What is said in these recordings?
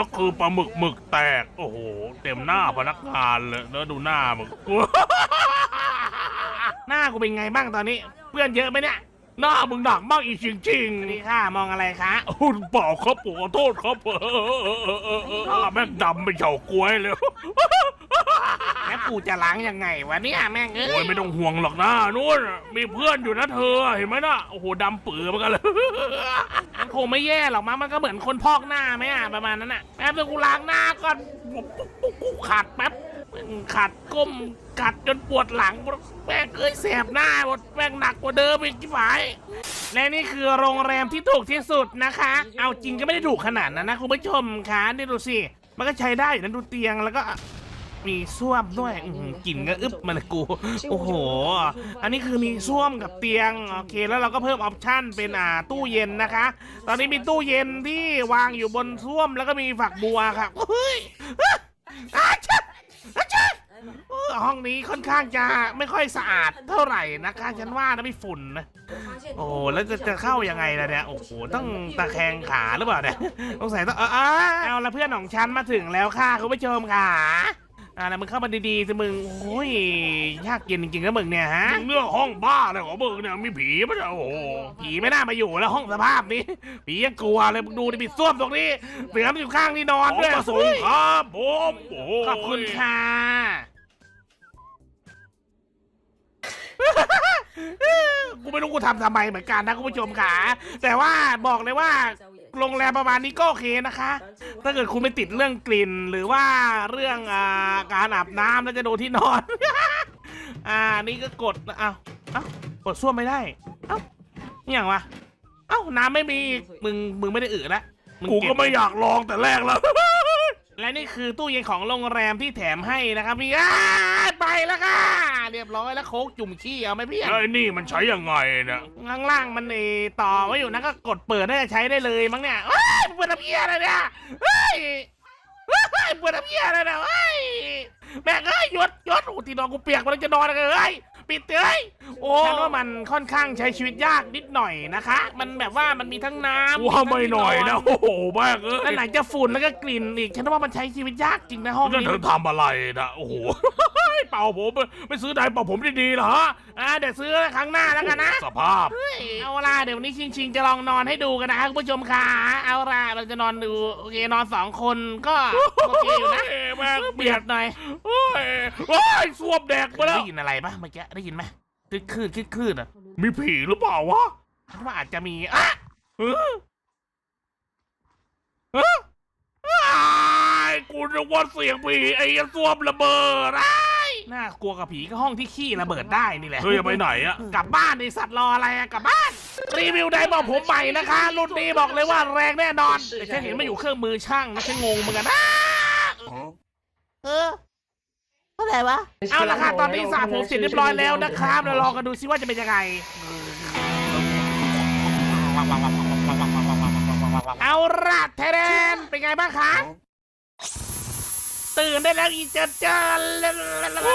ก็คือปลาหมึกหมึกแตก โอ้โห เต็มหน้าพนักงานเลยแล้วดูหน้ามึง หน้ากูเป็นไงบ้างตอนนี้ เพื่อนเยอะไหมเนี่ย หน้ามึงหนักมากอีกจริงสวัสดีค่ะมองอะไรคะๆคุณเปล่าครับผมขอโทษครับหน้าแม่งดำเป็นเฉาก้วยเลย แล้วกูจะล้างยังไงวะเนี่ยแม่งเอ้โอ้ยยไม่ต้องห่วงหรอกนะนู่นมีเพื่อนอยู่นะเธอเห็นไหมนะโอ้โหดำปือเหมือนกันเลยมัน คงไม่แย่หรอกมั้งมันก็เหมือนคนพอกหน้าไหมอะประมาณนั้นอะแป๊บนึงกูล้างหน้าก่อนขัดแป๊บขัดก้มกัดจนปวดหลังแม่งเอ้ยแสบหน้าหมดแม่งหนักกว่าเดิมอีกที่หายและนี่คือโรงแรมที่ถูกที่สุดนะคะ เอาจริงก็ไม่ได้ถูกขนาดนั้นนะคุณผู้ชมคะนี่ดูสิมันก็ใช้ได้อยู่นะดูเตียงแล้วก็ มีส้วมด้วยอื้อหือกลิ่นก็อึบมาเลยกู โอ้โห อันนี้คือมีส้วมกับเตียง โอเค แล้วเราก็เพิ่มออปชั่นเป็นอ่าตู้เย็นนะคะ ตอนนี้มีตู้เย็นที่วางอยู่บนส้วมแล้วก็มีฝักบัวครับเฮ้ยอาชะอาชะเออห้องนี้ค่อนข้างจะไม่ค่อยสะอาดเท่าไหร่นะคะ ฉันว่านะมีฝุ่นนะ โอ้โหแล้วจะจะเข้ายังไงล่ะเนี่ย โอ้โห ต้องตะแคงขาหรือเปล่าเนี่ย ต้องใส่ต้องเออเออเอาละเพื่อนของฉันมาถึงแล้วค่ะคุณผู้ชมค่ะ อ่าแล้วมึงเข้ามาดีๆสิมึงโอ้ยยากเย็นจริงๆนะมึงเนี่ยฮะ เรื่องห้องบ้าอะไรของมึงเนี่ยมีผีปะเนี่ยโอ้โหผีไม่น่ามาอยู่แล้วห้องสภาพนี้ผียังกลัวเลยมึงดูดิปิดส้วมตรงนี้เสือมันอยู่ข้างที่นอนขอด้วยมาส่งครับผมโอ้โหขอบคุณค่ะ กูไม่รู้กูทำทำไมเหมือนกันนะคุณผู้ชมค่ะแต่ว่าบอกเลยว่าโรงแรมประมาณนี้ก็โอเคนะคะ ถ้าเกิดคุณไม่ติดเรื่องกลิ่น หรือว่าเรื่องอ่าการอาบน้ำแล้วจะโดนที่นอน อ่านี่ก็กดเอ้าเอ้ากดส้วมไม่ได้เอ้านี่อย่างวะเอ้าน้ำไม่มีอีกมึงมึงไม่ได้อึแล้วงกูเบ ก็ไม่อยากลองแต่แรกแล้ว และนี่คือตู้เย็นของโรงแรมที่แถมให้นะครับพี่อ้าไปแล้วค่ะ เรียบร้อยแล้วโค้กจุ่มขี้เอาไหมพี่ไอ้นี่มันใช้ยังไงเนี่ยข้างล่างมันเออต่อไว้อยู่นะก็กดเปิดได้ใช้ได้เลยมั้งเนี่ยเฮ้ยเปิดน้ำเยี่ยอะไรเนี่ยเฮ้ยเฮ้ยเปิดน้ำเยี่ยอะไรเนี่ยเฮ้ยแม่งเอ้ยหยดหยดโอ้ตีนอนกูเปียกมันจะนอนเลยเฮ้ย ปิดเอ้ยโอ้ฉันว่ามันค่อนข้างใช้ชีวิตยากนิดหน่อยนะคะ มันแบบว่ามันมีทั้งน้ำว่าไม่หน่อยนะโอ้โหแม่งเอ้แล้วยไหนจะฝุ่นแล้วก็กลิ่นอีกฉันว่ามันใช้ชีวิตยากจริงนะห้องนั่นนี้เธอทำอะไรนะโอ้โห เป่าผมไม่ซื้อไดร์เป่าผมดีๆเหรอฮะอ่าเดี๋ยวซื้อครั้งหน้าแล้วกันนะสภาพ เฮ้ยเอาล่ะเดี๋ยววันนี้ชิงชิงๆจะลองนอนให้ดูกันนะคะคุณผู้ชมค่ะเอาล่ะเราจะนอนดูโอเคนอนสองคนก็โอเคอยู่นะ แม่งเบียดหน่อยโอ้ยโอ้ยสวมแดกไปแล้วได้ยินอะไรปะเมื่อกี้ได้ยินไหมคลืดคลืดคลืดคลืดอะ มีผีหรือเปล่าวะฉันว่าอาจจะมีอะเออเอ้ออ้ายกูนึกว่าเสียงผีไอ้ยันสวมระเบิดอะน่ากลัวกับผีก็ห้องที่ขี้ระเบิดได้นี่แหละเฮ้ยจะไปไหนอะกลับบ้านไอสัตว์รออะไรอะกลับบ้าน รีวิวได้บอกผมใหม่นะคะ รุ่นนี้บอกเลยว่าแรงแน่นอนแต่ฉันเห็นมันอยู่เครื่องมือช่างนะฉันงงเหมือนกันนะ เออเท่าไหร่วะเอาละค่ะตอนนี้สระผมเสร็จเรียบร้อยแล้วนะครับเราลองกันดูซิว่าจะเป็นยังไง เอาละเทเรนเป็นไงบ้างคะตื่นได้แล้วอีเจนเจนโอ้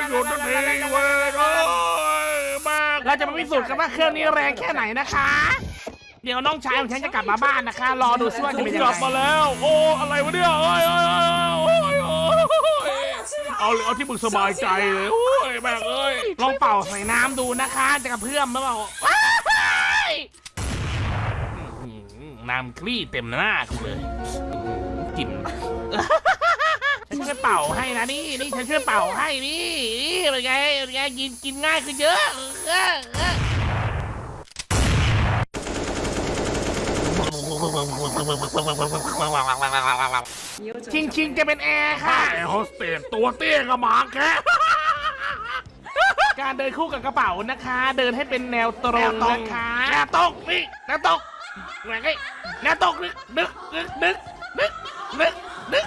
ยหยุดทันทีเว้ยโอ้ยแม่งเราจะมาพิสูจน์กันว่าเครื่องนี้แรงแค่ไหนนะคะ เดี๋ยวน้องชายของฉันจะกลับมาบ้านนะคะ รอดูซิว่าจะเป็นยังกไงลับมาแล้ว โอ้อะไรวะเนี่ยโอ้ยโอ้ยโอ้ยโอ้ยโอ้ย เอาเลยเอาที่มึงสบายใจเลยโอ้ยแม่งเอ้ยลองเป่าใส่น้ำดูนะคะจะกระเพื่อมหรือเปล่าว้ายอื้อหือน้ำคลี่เต็มหน้ากูเลยอื้อหือกลิ่นฉันช่วยเป่าให้นะนี่นี่ฉันช่วยเป่าให้นี่นี่เป็นไงเป็นไงกินกินง่ายขึ้นเยอะเออเออ ชิงชิงจะเป็นแอร์ค่ะไอ้โฮสเตสตัวเตี้ยกับหมาแค่การเดินคู่กับกระเป๋านะคะ เดินให้เป็นแนวตรงนะคะแกตกนี่แนวตกแหวกไอ้แนวตกนึกนึกนึกนึกนึกนึกนึก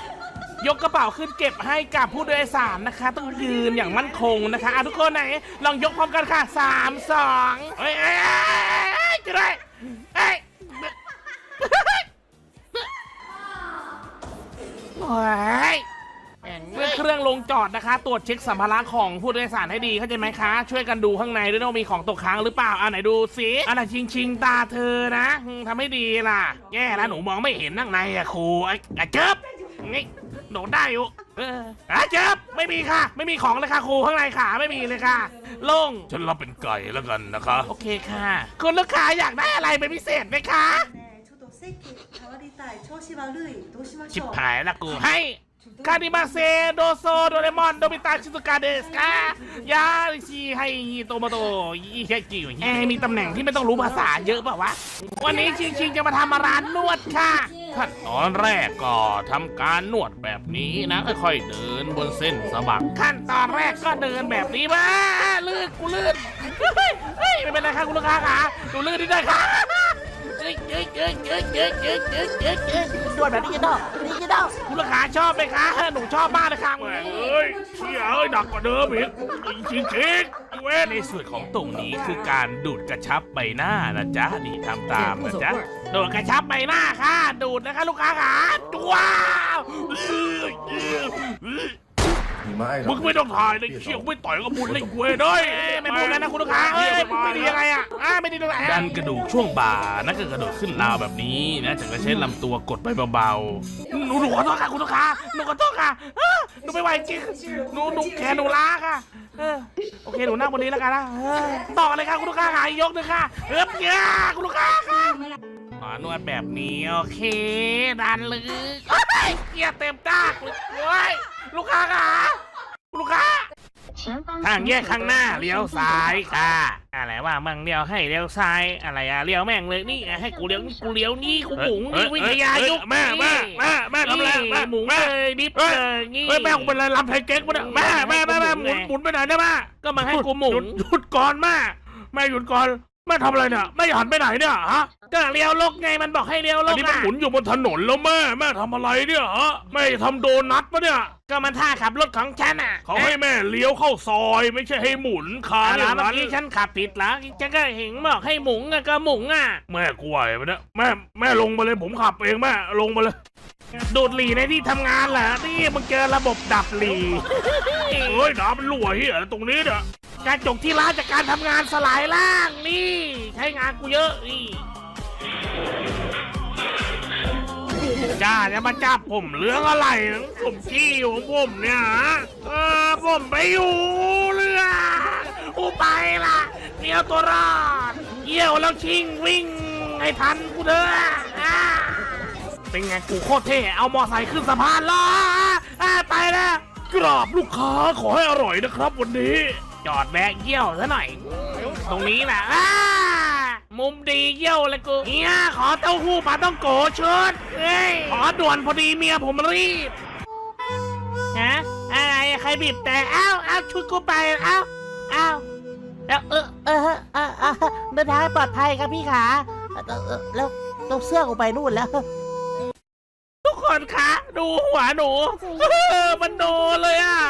ยกกระเป๋าขึ้นเก็บให้กับผู้โดยสารนะคะ ต้องยืนอย่างมั่นคงนะคะอะทุกคนไหน ลองยกพร้อมกันค่ะสามสองเฮ้ยเอ้ยเอ้ยเอ้ยจะได้เอ้ย โอ้ยแม่งเครื่องรื่องลงจอดนะคะ ตรวจเช็คสัมภาระของผู้โดยสารให้ดีเข้าใจไหมคะ ช่วยกันดูข้างในด้วยนะว่ามีของตกค้างหรือเปล่าอ่าไหนดูสิอ่าไหนชิงชิงๆตาเธอนะอืมทำให้ดีล่ะ แย่แล้วหนูมองไม่เห็นข้างในอะครูไอ้ไอ้เจ็บนี่หนูได้อยู่เอออะเจ็บไม่มีค่ะ ไม่มีของเลยค่ะครูข้างในขาไม่มีเลยค่ะโล่งฉันรับเป็นไก่แล้วกันนะคะ โอเคค่ะ คุณลูกค้าอยากได้อะไรเป็นพิเศษไหมคะ ชิบょうหายละกูให้คานิมาเซโดโซโดเรมอนโดบิตาชิซุกาเดสกายาชิให้โตโมโตอีแค่จิ๋วแอร์มีตำแหน่งที่ไม่ต้องรู้ภาษาเยอะเปล่าวะ วันนี้ชิงชิงจะมาทำร้านนวดค่ะ ขั้นตอนแรกก็ทำการนวดแบบนี้นะ ค่อยๆเดินบนเส้นสะบัก ขั้นตอนแรกก็เดินแบบนี้มาลื่นกูลื่นเฮ้ยเฮ้ยไม่เป็นไรค่ะคุณลูกค้าค่ะดูลื่นได้ด้วยค่ะ ด่วนแบบดิจิตอลดิจิตอลคุณลูกค้าชอบไหมคะหนูชอบมากเลยค่ะแหมเอ้ยเชี่ยเอ้ยหนักกว่าเดิมอีกจริงจริงเวนในส่วนของตรงนี้คือการดูดกระชับใบหน้านะจ๊ะนี่ทำตามนะจ๊ะดูดกระชับใบหน้าค่ะ ดูดนะคะลูกค้าขาจ้าว มีไม้เหรอ มึงไม่ต้องถ่ายเลยเชี่ยไม่ต่อยก็บุญเลยเว้ยเด้ยไม่พูดแล้นะคุณลูกค้าเอ้ยไม่ดียังไงอะไม่ดีตรงไหนดันกระดูกช่วงบ่านะก็กระโดดขึ้นลาวแบบนี้นะจากนั้นใช้ลำตัวกดไปเบาๆหนูหนูขอโทษค่ะคุณลูกค้าหนูขอโทษค่ะหนูไม่ไหวจริงหนูหนูแขนหนูล้าค่ะโอเคหนูนั่งบนนี้แล้วกันนะต่อเลยค่ะคุณลูกค้าหายยกหนึ่งค่ะเอ้เพียคุณลูกค้าค่ะหมอนวดแบบนี้โอเคดันลึก ยเกียร์เต็มตากเลยเว้ยลูกค้าค่ะลูกค้าทางแยกข้างหน้าเลี้ยวซ้ายค่ะอะไรว่ามั่งเลี้ยวให้เลี้ยวซ้ายอะไรอะเลี้ยวแม่งเลยนี่ให้กูเลี้ยวนี่กูเลี้ยวนี่กูหมุนนี่วิทยายุกแม่แม่แม่แม่ทำอะไรแม่หมุนแม่เลยดิฟเฮ้ย เลยนี่ เฮ้ยแม่กูเป็นอะไรลำไทยเก๊กปะเนี่ยแม่แม่แม่แม่หมุนหมุนไปไหนเนี่ยแม่ก็มาให้กูหมุหยุนดหยุดก่อนแม่แม่หยุดก่อน แม่ทำอะไรเนี่ยแม่หันไปไหนเนี่ยฮะก็เลี้ยวลกไงมันบอกให้เลี้ยวลอันกนี้มันอะหมุนอยู่บนถนนแล้วแม่แม่ทำอะไรเนี่ยฮะแม่ทำโดนัทปะเนี่ยก็มันท่าขับรถของฉันอะเขาให้แม่เลี้ยวเข้าซอยไม่ใช่ให้หมุนขาอะอไรย่างเมื่อนั้นกี้ฉันขับผิดแล้วฉันก็เห็นบอกให้หมุนอะก็หมุนอะ แม่กลัวไอ้เนี่ยแม่แม่ลงมาเลยผมขับเองแม่ลงมาเลย ดูดหลีในที่ทำงานเหรอนี่มึงเจอระบบดับหลีเฮ้ยน้ำมันรั่วเฮียตรงนี้เนี่ยกระจกที่ร้านจากการทำงานสลายล่างนี่ ใช้งานกูเยอะนี่ จ้าจะมาจับผมเรื่องอะไรนะผมขี้ของผมเนี่ยฮะเออผมไปอยู่เรืออูไปละเลี้ยวตัวรอดเยี่ยวแล้วชิงวิ่งให้ทันกูเด้ออ่าเป็นไงกูโคตรเท่เอามอไซค์ขึ้นสะพานล้ออ่าไปแล้วกราบลูกค้าขอให้อร่อยนะครับวันนี้ จอดแวะเยี่ยวซะหน่อย ตรงนี้แหละอ่า มุมดีเยี่ยวเลยกูเฮียขอเต้าหู้ปลาต้องโกชุดเอ้ยขอด่วนพอดีเมียผมรีบฮะอะไรใครบีบแต่เอ้าเอ้าชุดกูไปเอ้าเอ้าแล้วเออเออเออเออเออเดินทางให้ปลอดภัยครับพี่ขาเออเออแล้วต้องเสื้อกูไปนู่นแล้วทุก คนคะดูหัวหนู มันโดนเลยอะ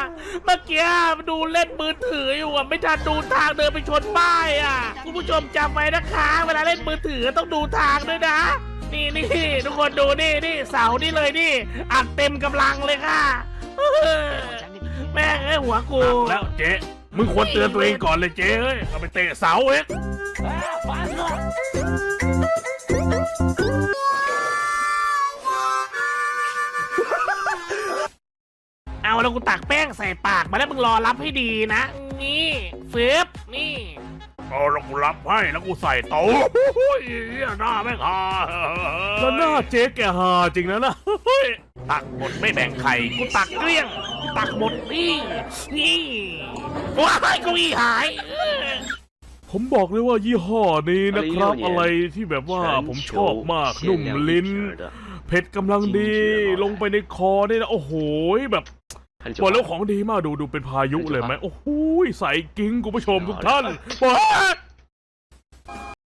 เมื่อกี้มันดูเล่นมือถืออยู่อะไม่ทันดูทางเดินไปชนป้ายอะคุณผู้ชมจำไว้นะคะ เวลาเล่นมือถือต้องดูทางด้วยนะ นี่นี่ทุกคนดูนี่นี่เสานี่เลยนี่อัดเต็มกำลังเลยค่ะแม่งเอ้ยหัวกูแล้วเจ๊มึงควรเตือนตัวเองก่อนเลยเจ๊เอ้ยเอาไปเตะเสาเอง เอาแล้วกูตักแป้งใส่ปากมาแล้วมึงรอรับให้ดีนะ นี่เฟบนี่เอาแล้วกูรับให้แล้วกูใส่โต๊ะโอ้ยเหี้ยหน้าแม่งฮาแล้วหน้าเจ๊แกฮาจริงนะนะเฮ้ยตักหมดไม่แบ่งใครกูตักเกลี้ยงกูตักหมดนี่นี่ว้ายเกูอีหายเออผมบอกเลยว่ายี่ห้อนี้นะครับ อะไรที่แบบว่าผมชอบมากนุ่มลิ้นเผ็ดกำลังดีลงไปในคอเนี่ยนะโอ้โหแบบ บอกแล้วของดีมากดูดูเป็นพายุเลยไหมโอ้โหใส่กิ้งคุณผู้ชมทุกท่านว้าย